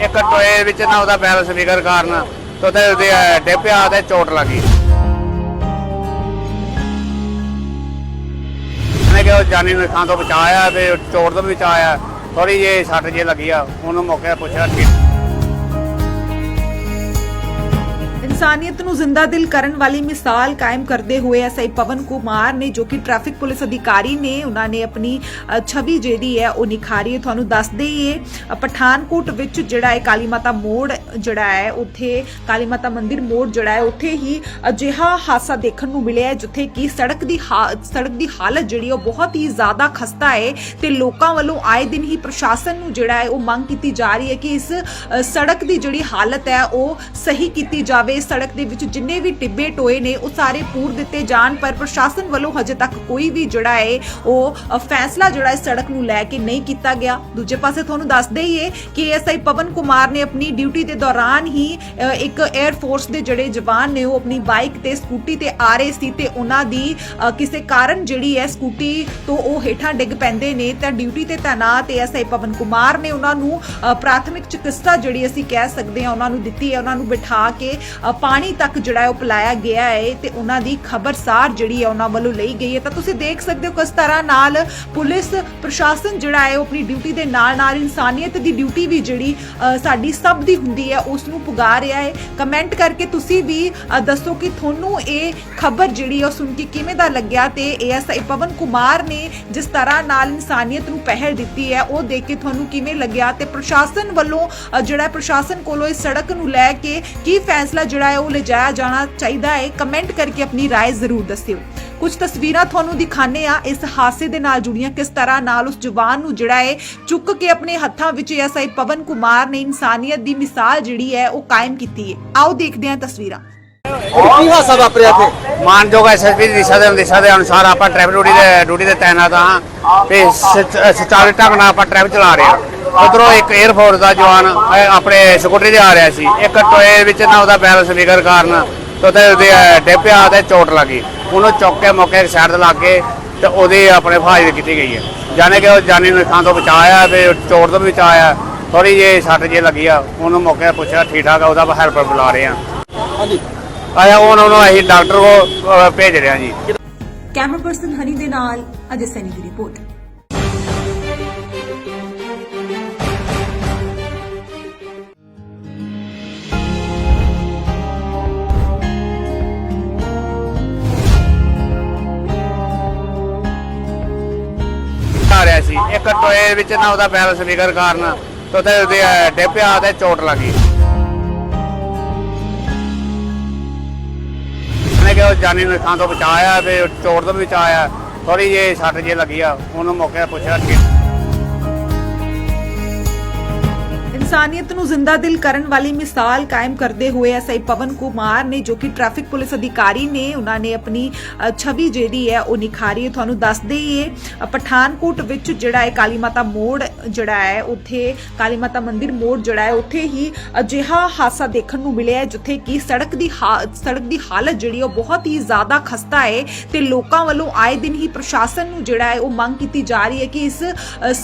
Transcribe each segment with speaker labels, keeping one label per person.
Speaker 1: ਇੱਕ ਟੋਏ ਵਿੱਚ ਨਾ ਉਹਦਾ ਬੈਲੈਂਸ ਸਪੀਕਰ ਕਾਰਨ ਤੇ ਉਹਦੇ ਉਹਦੇ ਡਿੱਪਿਆ ਤੇ ਚੋਟ ਲੱਗੀ ਉਹਨੇ ਕਿ ਉਹ ਜਾਨੀ ਨੁਕਸਾਨ ਤੋਂ ਬਚਾਇਆ ਤੇ ਚੋਟ ਤੋਂ ਵੀ ਬਚਾਇਆ। ਥੋੜੀ ਜਿਹੀ ਸੱਟ ਜੇ ਲੱਗੀ ਆ, ਉਹਨੂੰ ਮੌਕੇ ਪੁੱਛਿਆ ਠੀਕ
Speaker 2: ਇਨਸਾਨੀਅਤ ਨੂੰ ਜ਼ਿੰਦਾ ਦਿਲ ਕਰਨ ਵਾਲੀ ਮਿਸਾਲ ਕਾਇਮ ਕਰਦੇ ਹੋਏ ਐਸਆਈ ਪਵਨ ਕੁਮਾਰ ਨੇ ਜੋ ਕਿ ਟ੍ਰੈਫਿਕ ਪੁਲਿਸ ਅਧਿਕਾਰੀ ਨੇ ਉਹਨਾਂ ਨੇ ਆਪਣੀ ਛਵੀ ਜਿਹੜੀ ਹੈ ਉਹ ਨਿਖਾਰੀ ਹੈ। ਤੁਹਾਨੂੰ ਦੱਸ ਦੇਈਏ ਅ, ਪਠਾਨਕੋਟ ਵਿੱਚ ਜਿਹੜਾ ਹੈ ਕਾਲੀ ਮਾਤਾ ਮੋੜ ਜਿਹੜਾ ਹੈ ਉੱਥੇ ਕਾਲੀ ਮਾਤਾ ਮੰਦਿਰ ਮੋੜ ਜਿਹੜਾ ਹੈ ਉੱਥੇ ਹੀ ਅਜਿਹਾ ਹਾਦਸਾ ਦੇਖਣ ਨੂੰ ਮਿਲਿਆ ਜਿੱਥੇ ਕਿ ਸੜਕ ਦੀ ਹਾ- ਸੜਕ ਦੀ ਹਾਲਤ ਜਿਹੜੀ ਉਹ ਬਹੁਤ ਹੀ ਜ਼ਿਆਦਾ ਖਸਤਾ ਹੈ ਤੇ ਲੋਕਾਂ ਵੱਲੋਂ ਆਏ ਦਿਨ ਹੀ ਪ੍ਰਸ਼ਾਸਨ ਨੂੰ ਜਿਹੜਾ ਹੈ ਉਹ ਮੰਗ ਕੀਤੀ ਜਾ ਰਹੀ ਹੈ ਕਿ ਇਸ ਸੜਕ ਦੀ ਜਿਹੜੀ ਹਾਲਤ ਹੈ ਉਹ ਸਹੀ ਕੀਤੀ ਜਾਵੇ ਸੜਕ ਦੇ ਵਿੱਚ ਜਿੰਨੇ ਵੀ ਟਿੱਬੇ ਟੋਏ ਨੇ, ਉਹ ਸਾਰੇ ਪੂਰ ਦਿੱਤੇ ਜਾਣ, ਪਰ ਪ੍ਰਸ਼ਾਸਨ ਵੱਲੋਂ ਹਜੇ ਤੱਕ ਕੋਈ ਵੀ ਜਿਹੜਾ ਹੈ ਉਹ ਫੈਸਲਾ ਜਿਹੜਾ ਹੈ ਸੜਕ ਨੂੰ ਲੈ ਕੇ ਨਹੀਂ ਕੀਤਾ ਗਿਆ। ਦੂਜੇ ਪਾਸੇ ਤੁਹਾਨੂੰ ਦੱਸ ਦਈਏ ਕਿ ਐਸਆਈ ਪਵਨ ਕੁਮਾਰ ਨੇ ਆਪਣੀ ਡਿਊਟੀ ਦੇ ਦੌਰਾਨ ਹੀ ਇੱਕ 에ਅਰ ਫੋਰਸ ਦੇ ਜਿਹੜੇ ਜਵਾਨ ਨੇ, ਉਹ ਆਪਣੀ ਬਾਈਕ ਤੇ, ਸਕੂਟੀ ਤੇ ਆ ਰਹੇ ਸੀ ਤੇ ਉਹਨਾਂ ਦੀ ਕਿਸੇ ਕਾਰਨ ਜਿਹੜੀ ਹੈ ਸਕੂਟੀ ਤੋਂ ਉਹ ਹੇਠਾਂ ਡਿੱਗ ਪੈਂਦੇ ਨੇ। ਤਾਂ ਡਿਊਟੀ ਤੇ ਤਾਇਨਾਤ ਐਸਆਈ ਪਵਨ ਕੁਮਾਰ ਨੇ ਉਹਨਾਂ ਨੂੰ ਪ੍ਰਾਥਮਿਕ ਚਿਕਿਤਸਾ ਜਿਹੜੀ ਅਸੀਂ ਕਹਿ ਸਕਦੇ ਹਾਂ, ਉਹਨਾਂ ਨੂੰ ਦਿੱਤੀ ਹੈ, ਉਹਨਾਂ ਨੂੰ ਬਿਠਾ ਕੇ ਪਾਣੀ ਤੱਕ ਜਿਹੜਾ ਹੈ ਉਹ ਪਿਲਾਇਆ ਗਿਆ ਹੈ ਤੇ ਉਹਨਾਂ ਦੀ ਖਬਰਸਾਰ ਜਿਹੜੀ ਹੈ ਉਹਨਾਂ ਵੱਲੋਂ ਲਈ ਗਈ ਹੈ। ਤਾਂ ਤੁਸੀਂ ਦੇਖ ਸਕਦੇ ਹੋ ਕਿਸ ਤਰ੍ਹਾਂ ਨਾਲ ਪੁਲਿਸ, ਪ੍ਰਸ਼ਾਸਨ ਜਿਹੜਾ ਹੈ ਉਹ ਆਪਣੀ ਡਿਊਟੀ ਦੇ ਨਾਲ ਨਾਲ ਇਨਸਾਨੀਅਤ ਦੀ ਡਿਊਟੀ ਵੀ ਜਿਹੜੀ ਸਾਡੀ ਸਭ ਦੀ ਹੁੰਦੀ ਹੈ, ਉਸ ਨੂੰ ਪੁਗਾ ਰਿਹਾ ਹੈ। ਕਮੈਂਟ ਕਰਕੇ ਤੁਸੀਂ ਵੀ ਦੱਸੋ ਕਿ ਤੁਹਾਨੂੰ ਇਹ ਖਬਰ ਜਿਹੜੀ ਹੈ ਉਹ ਸੁਣ ਕੇ ਕਿਵੇਂ ਦਾ ਲੱਗਿਆ ਤੇ ਏਐਸਆਈ ਪਵਨ ਕੁਮਾਰ ਨੇ ਜਿਸ ਤਰ੍ਹਾਂ ਨਾਲ ਇਨਸਾਨੀਅਤ ਨੂੰ ਪਹਿਲ ਦਿੱਤੀ ਹੈ, ਉਹ ਦੇਖ ਕੇ ਤੁਹਾਨੂੰ ਕਿਵੇਂ ਲੱਗਿਆ ਤੇ ਪ੍ਰਸ਼ਾਸਨ ਵੱਲੋਂ ਜਿਹੜਾ ਪ੍ਰਸ਼ਾਸਨ ਕੋਲੋਂ ਇਸ ਸੜਕ ਨੂੰ ਲੈ ਕੇ ਕੀ ਫੈਸਲਾ ਜਿਹੜਾ ਹੈ ਉਹ ਲਿਜਾਇਆ ਜਾਣਾ ਚਾਹੀਦਾ ਹੈ ਕਮੈਂਟ ਕਰਕੇ ਆਪਣੀ رائے ਜ਼ਰੂਰ ਦੱਸਿਓ ਕੁਝ ਤਸਵੀਰਾਂ ਤੁਹਾਨੂੰ ਦਿਖਾਣੇ ਆ ਇਸ ਹਾਦਸੇ ਦੇ ਨਾਲ ਜੁੜੀਆਂ ਕਿਸ ਤਰ੍ਹਾਂ ਨਾਲ ਉਸ ਜਵਾਨ ਨੂੰ ਜਿਹੜਾ ਹੈ ਚੁੱਕ ਕੇ ਆਪਣੇ ਹੱਥਾਂ ਵਿੱਚ ਐਸਆਈ ਪਵਨ ਕੁਮਾਰ ਨੇ ਇਨਸਾਨੀਅਤ ਦੀ ਮਿਸਾਲ ਜਿਹੜੀ ਹੈ ਉਹ ਕਾਇਮ ਕੀਤੀ ਹੈ ਆਓ ਦੇਖਦੇ ਹਾਂ ਤਸਵੀਰਾਂ
Speaker 3: ਕੀ ਹਾਸਾ ਵਾਪਰਿਆ ਇੱਥੇ
Speaker 1: ਮਾਨਯੋਗ ਐਸਐਸਪੀ ਦੀ ਦਿਸ਼ਾ ਦੇ ਦਿਸ਼ਾ ਦੇ ਅਨੁਸਾਰ ਆਪਾਂ ਟ੍ਰੈਫਿਕ ਡਿਊਟੀ ਦੇ ਡਿਊਟੀ ਤੇ ਤਾਇਨਾਤ ਹਾਂ ਤੇ ਸੁਚ- ਸੁਚਾਰੂ ਢੰਗ ਨਾਲ ਆਪਾਂ ਟ੍ਰੈਫਿਕ ਚਲਾ ਰਹੇ ਹਾਂ ਉਧਰੋਂ ਇੱਕ 에ਅਰ ਫੋਰਸ ਦਾ ਜਵਾਨ ਅਹ, ਆਪਣੇ ਸਕੂਟਰੀ ਤੇ ਆ ਰਿਹਾ ਸੀ। ਇੱਕ ਟੋਏ ਵਿੱਚ ਨਾ ਉਹਦਾ ਬੈਲੈਂਸ ਵਿਗੜ ਕਾਰਨ ਤੇ ਉਹਦੇ ਉਹਦੇ ਡਿੱਪਿਆ ਤੇ ਚੋਟ ਲੱਗੀ। ਉਹਨੂੰ ਚੁੱਕ ਕੇ ਮੌਕੇ ਸਾਈਡ ਤੇ ਲਾ ਕੇ ਤੇ ਉਹਦੀ ਆਪਣੇ ਫਾਇਦੇ ਕੀਤੀ ਗਈ ਹੈ। ਜਾਣੇ ਕਿ ਉਹ ਜਾਨੀ ਨੁਕਸਾਨ ਤੋਂ ਬਚਾਇਆ ਤੇ ਚੋਟ ਤੋਂ ਵੀ ਬਚਾਇਆ। ਥੋੜੀ ਜਿਹੀ ਸੱਟ ਜੇ ਲੱਗੀ ਆ। ਉਹਨੂੰ ਮੌਕੇ ਤੇ ਪੁੱਛਿਆ ਠੀਕ ਠਾਕ ਆ ਉਹਦਾ ਹੈਲਪਰ ਬੁਲਾ ਰਹੇ ਆ
Speaker 3: ਹਾਂਜੀ।
Speaker 1: ਆਇਆ ਉਹਨਾਂ ਨੂੰ ਅਸੀਂ ਡਾਕਟਰ ਕੋ ਭੇਜ ਰਹੇ ਹਾਂ ਜੀ।
Speaker 2: ਕੈਮਰਾ ਪਰਸਨ ਹਨੀ ਦੇ ਨਾਲ ਅਜੇ ਸੈਨੀ ਦੀ ਰਿਪੋਰਟ।
Speaker 1: ਇੱਕ ਟੋਏ ਵਿੱਚ ਨਾ ਉਹਦਾ ਬੈਲੈਂਸ ਸਪੀਕਰ ਕਾਰਨ ਤੇ ਉਹਦੇ ਉਹਦੇ ਡਿੱਪਿਆ ਤੇ ਚੋਟ ਲੱਗੀ ਉਹਨੇ ਕਿ ਉਹ ਜਾਨੀ ਨੁਕਸਾਨ ਤੋਂ ਬਚਾਇਆ ਤੇ ਚੋਟ ਤੋਂ ਵੀ ਬਚਾਇਆ। ਥੋੜੀ ਜਿਹੀ ਸੱਟ ਜੇ ਲੱਗੀ ਆ। ਉਹਨੂੰ ਮੌਕੇ ਪੁੱਛਿਆ ਠੀਕ
Speaker 2: ਇਨਸਾਨੀਅਤ ਨੂੰ ਜ਼ਿੰਦਾ ਦਿਲ ਕਰਨ ਵਾਲੀ ਮਿਸਾਲ ਕਾਇਮ ਕਰਦੇ ਹੋਏ ਐਸਆਈ ਪਵਨ ਕੁਮਾਰ ਨੇ, ਜੋ ਕਿ ਟ੍ਰੈਫਿਕ ਪੁਲਿਸ ਅਧਿਕਾਰੀ ਨੇ, ਉਹਨਾਂ ਨੇ ਆਪਣੀ ਛਵੀ ਜਿਹੜੀ ਹੈ, ਉਹ ਨਿਖਾਰੀ ਹੈ। ਤੁਹਾਨੂੰ ਦੱਸ ਦੇਈਏ ਪਠਾਨਕੋਟ ਵਿੱਚ ਜਿਹੜਾ ਹੈ ਕਾਲੀ ਮਾਤਾ ਮੋੜ ਜਿਹੜਾ ਹੈ, ਉੱਥੇ ਕਾਲੀ ਮਾਤਾ ਮੰਦਿਰ ਮੋੜ ਜਿਹੜਾ ਹੈ, ਉੱਥੇ ਹੀ ਅਜਿਹਾ ਹਾਦਸਾ ਦੇਖਣ ਨੂੰ ਮਿਲਿਆ ਜਿੱਥੇ ਕਿ ਸੜਕ ਦੀ ਹਾ- ਸੜਕ ਦੀ ਹਾਲਤ ਜਿਹੜੀ ਉਹ ਬਹੁਤ ਹੀ ਜ਼ਿਆਦਾ ਖਸਤਾ ਹੈ ਤੇ ਲੋਕਾਂ ਵੱਲੋਂ ਆਏ ਦਿਨ ਹੀ ਪ੍ਰਸ਼ਾਸਨ ਨੂੰ ਜਿਹੜਾ ਹੈ, ਉਹ ਮੰਗ ਕੀਤੀ ਜਾ ਰਹੀ ਹੈ ਕਿ ਇਸ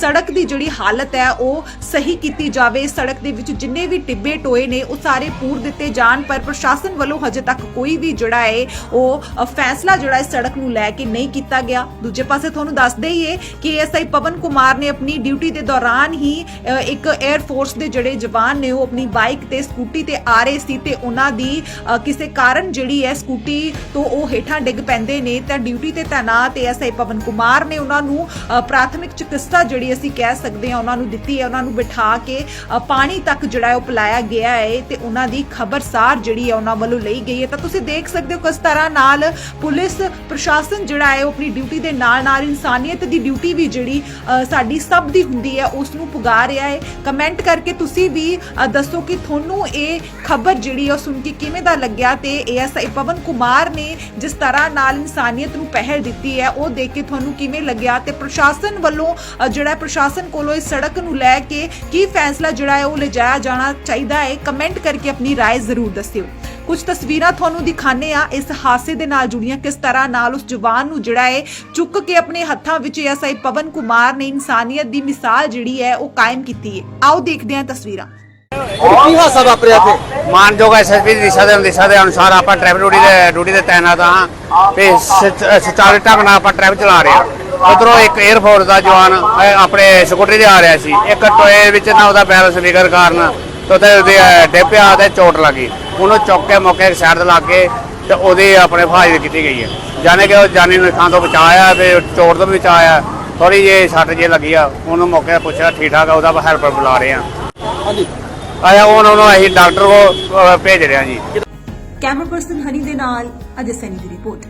Speaker 2: ਸੜਕ ਦੀ ਜਿਹੜੀ ਹਾਲਤ ਹੈ, ਉਹ ਸਹੀ ਕੀਤੀ ਜਾਵੇ। ਸੜਕ ਦੇ ਵਿੱਚ ਜਿੰਨੇ ਵੀ ਟਿੱਬੇ ਟੋਏ ਨੇ, ਉਹ ਸਾਰੇ ਪੂਰ ਦਿੱਤੇ ਜਾਣ, ਪਰ ਪ੍ਰਸ਼ਾਸਨ ਵੱਲੋਂ ਹਜੇ ਤੱਕ ਕੋਈ ਵੀ ਜਿਹੜਾ ਹੈ ਉਹ ਫੈਸਲਾ ਜਿਹੜਾ ਹੈ ਸੜਕ ਨੂੰ ਲੈ ਕੇ ਨਹੀਂ ਕੀਤਾ ਗਿਆ। ਦੂਜੇ ਪਾਸੇ ਤੁਹਾਨੂੰ ਦੱਸ ਦਈਏ ਕਿ ਐਸਆਈ ਪਵਨ ਕੁਮਾਰ ਨੇ ਆਪਣੀ ਡਿਊਟੀ ਦੇ ਦੌਰਾਨ ਹੀ ਇੱਕ 에ਅਰ ਫੋਰਸ ਦੇ ਜਿਹੜੇ ਜਵਾਨ ਨੇ, ਉਹ ਆਪਣੀ ਬਾਈਕ ਤੇ ਸਕੂਟੀ ਤੇ ਆ ਰਹੇ ਸੀ ਤੇ ਉਹਨਾਂ ਦੀ ਕਿਸੇ ਕਾਰਨ ਜਿਹੜੀ ਹੈ ਸਕੂਟੀ ਤੋਂ ਉਹ ਹੇਠਾਂ ਡਿੱਗ ਪੈਂਦੇ ਨੇ, ਤਾਂ ਡਿਊਟੀ ਤੇ ਤਾਇਨਾਤ ਐਸਆਈ ਪਵਨ ਕੁਮਾਰ ਨੇ ਉਹਨਾਂ ਨੂੰ ਪ੍ਰਾਥਮਿਕ ਚਿਕਿਤਸਾ ਜਿਹੜੀ ਅਸੀਂ ਕਹਿ ਸਕਦੇ ਹਾਂ, ਉਹਨਾਂ ਨੂੰ ਦਿੱਤੀ ਹੈ, ਉਹਨਾਂ ਨੂੰ ਬਿਠਾ ਕੇ ਪਾਣੀ ਤੱਕ ਜਿਹੜਾ ਉਹ ਪਿਲਾਇਆ ਗਿਆ ਹੈ ਤੇ ਉਹਨਾਂ ਦੀ ਖਬਰਸਾਰ ਜਿਹੜੀ ਹੈ ਉਹਨਾਂ ਵੱਲੋਂ ਲਈ ਗਈ ਹੈ। ਤਾਂ ਤੁਸੀਂ ਦੇਖ ਸਕਦੇ ਹੋ ਕਿਸ ਤਰ੍ਹਾਂ ਨਾਲ ਪੁਲਿਸ, ਪ੍ਰਸ਼ਾਸਨ ਜਿਹੜਾ ਹੈ ਉਹ ਆਪਣੀ ਡਿਊਟੀ ਦੇ ਨਾਲ ਨਾਲ ਇਨਸਾਨੀਅਤ ਦੀ ਡਿਊਟੀ ਵੀ ਜਿਹੜੀ ਸਾਡੀ ਸਭ ਦੀ ਹੁੰਦੀ ਹੈ, ਉਸ ਨੂੰ ਪੁਗਾ ਰਿਹਾ ਹੈ। ਕਮੈਂਟ ਕਰਕੇ ਤੁਸੀਂ ਵੀ ਦੱਸੋ ਕਿ ਤੁਹਾਨੂੰ ਇਹ ਖਬਰ ਜਿਹੜੀ ਹੈ ਉਹ ਸੁਣ ਕੇ ਕਿਵੇਂ ਦਾ ਲੱਗਿਆ ਤੇ ਏਐਸਆਈ ਪਵਨ ਕੁਮਾਰ ਨੇ ਜਿਸ ਤਰ੍ਹਾਂ ਨਾਲ ਇਨਸਾਨੀਅਤ ਨੂੰ ਪਹਿਲ ਦਿੱਤੀ ਹੈ, ਉਹ ਦੇਖ ਕੇ ਤੁਹਾਨੂੰ ਕਿਵੇਂ ਲੱਗਿਆ ਤੇ ਪ੍ਰਸ਼ਾਸਨ ਵੱਲੋਂ ਜਿਹੜਾ ਪ੍ਰਸ਼ਾਸਨ ਕੋਲੋਂ ਇਸ ਸੜਕ ਨੂੰ ਲੈ ਕੇ ਕੀ ਫੈਸਲਾ ਜਿਹੜਾ ਹੈ ਉਹ ਲਿਜਾਇਆ ਜਾਣਾ ਚਾਹੀਦਾ ਹੈ ਕਮੈਂਟ ਕਰਕੇ ਆਪਣੀ رائے ਜ਼ਰੂਰ ਦੱਸਿਓ ਕੁਝ ਤਸਵੀਰਾਂ ਤੁਹਾਨੂੰ ਦਿਖਾਣੇ ਆ ਇਸ ਹਾਦਸੇ ਦੇ ਨਾਲ ਜੁੜੀਆਂ ਕਿਸ ਤਰ੍ਹਾਂ ਨਾਲ ਉਸ ਜਵਾਨ ਨੂੰ ਜਿਹੜਾ ਹੈ ਚੁੱਕ ਕੇ ਆਪਣੇ ਹੱਥਾਂ ਵਿੱਚ ਐਸਆਈ ਪਵਨ ਕੁਮਾਰ ਨੇ ਇਨਸਾਨੀਅਤ ਦੀ ਮਿਸਾਲ ਜਿਹੜੀ ਹੈ ਉਹ ਕਾਇਮ ਕੀਤੀ ਹੈ ਆਓ ਦੇਖਦੇ ਹਾਂ ਤਸਵੀਰਾਂ
Speaker 3: ਕੀ ਹਾਸਾ ਵਾਪਰਿਆ ਇੱਥੇ
Speaker 1: ਮਾਨਯੋਗ ਐਸਐਸਪੀ ਦੀ ਦਿਸ਼ਾ ਦੇ ਦਿਸ਼ਾ ਦੇ ਅਨੁਸਾਰ ਆਪਾਂ ਟ੍ਰੈਫਿਕ ਡਿਊਟੀ ਦੇ ਡਿਊਟੀ ਤੇ ਤਾਇਨਾਤ ਹਾਂ ਤੇ ਸੁਚ- ਸੁਚਾਰੂ ਢੰਗ ਨਾਲ ਆਪਾਂ ਟ੍ਰੈਫਿਕ ਚਲਾ ਰਹੇ ਹਾਂ ਉਧਰੋਂ ਇੱਕ 에ਅਰਫੋਰਸ ਦਾ ਜਵਾਨ ਅਹ, ਆਪਣੇ ਸਕੂਟਰੀ ਤੇ ਆ ਰਿਹਾ ਸੀ। ਇੱਕ ਟੋਏ ਵਿੱਚ ਨਾ ਉਹਦਾ ਬੈਲੈਂਸ ਵਿਗੜ ਕਾਰਨ ਤੇ ਉਹਦੇ ਉਹਦੇ ਡੇਪਿਆ ਤੇ ਚੋਟ ਲੱਗੀ ਉਹਨੂੰ ਚੁੱਕ ਕੇ ਮੌਕੇ ਸਾਈਡ ਤੇ ਲਾ ਕੇ ਤੇ ਉਹਦੀ ਆਪਣੇ ਫਾਇਦੇ ਕੀਤੀ ਗਈ ਹੈ। ਜਾਣੇ ਕਿ ਉਹ ਜਾਨੀ ਨੁਕਸਾਨ ਤੋਂ ਬਚਾਇਆ ਤੇ ਚੋਟ ਤੋਂ ਵੀ ਬਚਾਇਆ। ਥੋੜੀ ਜਿਹੀ ਸੱਟ ਜੇ ਲੱਗੀ ਆ। ਉਹਨੂੰ ਮੌਕੇ ਤੇ ਪੁੱਛਿਆ ਠੀਕ ਠਾਕ ਆ ਉਹਦਾ ਹੈਲਪਰ ਬੁਲਾ ਰਹੇ ਆ
Speaker 3: ਹਾਂਜੀ।
Speaker 1: ਆਇਆ ਉਹਨਾਂ ਨੂੰ ਅਸੀਂ ਡਾਕਟਰ ਕੋ ਭੇਜ ਰਹੇ ਹਾਂ ਜੀ।
Speaker 4: ਕੈਮਰਾ ਪਰਸਨ ਹਨੀ ਦੇ ਨਾਲ ਅਜੇ ਸੈਨੀ ਦੀ ਰਿਪੋਰਟ।